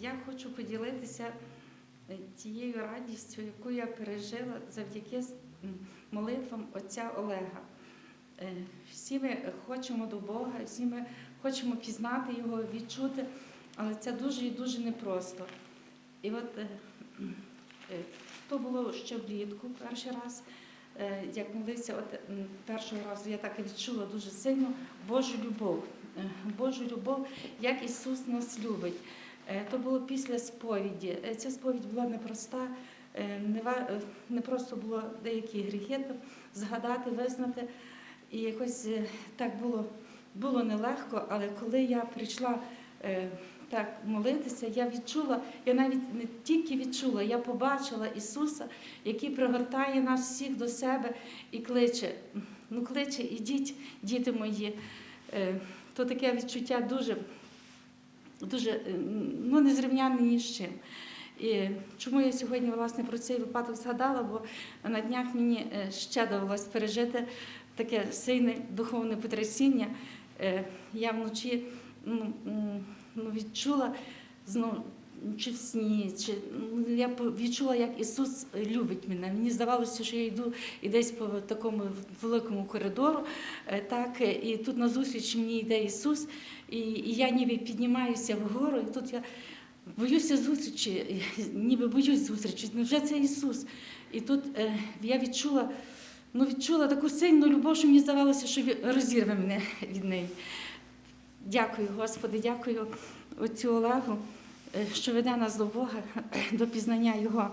Я хочу поділитися е, тією радістю, яку я пережила завдяки молитвам отця Олега. Е, Всі ми хочемо до Бога, всі ми хочемо пізнати Його, відчути, але це дуже і дуже непросто. І от е, то було ще влітку перший раз. Як молився, от першого разу я так і відчула дуже сильно Божу любов. Божу любов, як Ісус нас любить. Е, То було після сповіді. Е, Ця сповідь була непроста, е, не, просто було деякі гріхи згадати, визнати. І якось так було, було нелегко, але коли я прийшла так молитися, я відчула, я навіть не тільки відчула, я побачила Ісуса, який пригортає нас всіх до себе і кличе. Ну, кличе, ідіть, діти мої. То таке відчуття дуже, дуже е, ну, незрівнянне ні з чим. І чому я сьогодні власне про цей випадок згадала? Бо на днях мені е, ще довелось пережити таке сильне духовне потрясіння. Е, Я вночі ну, ну, відчула знову. Чи в сні, чи ну, я відчула, як Ісус любить мене. Мені здавалося, що я йду і десь по такому великому коридору, е, так, е, і тут назустріч мені йде Ісус, і, і я ніби піднімаюся вгору, і тут я боюся зустрічі, ніби боюсь зустрічі. Ну вже це Ісус. І тут е, я відчула, ну, відчула таку сильну любов, що мені здавалося, що розірве мене від неї. Дякую, Господи, дякую отцю Олегу, що веде нас до Бога, до пізнання Його.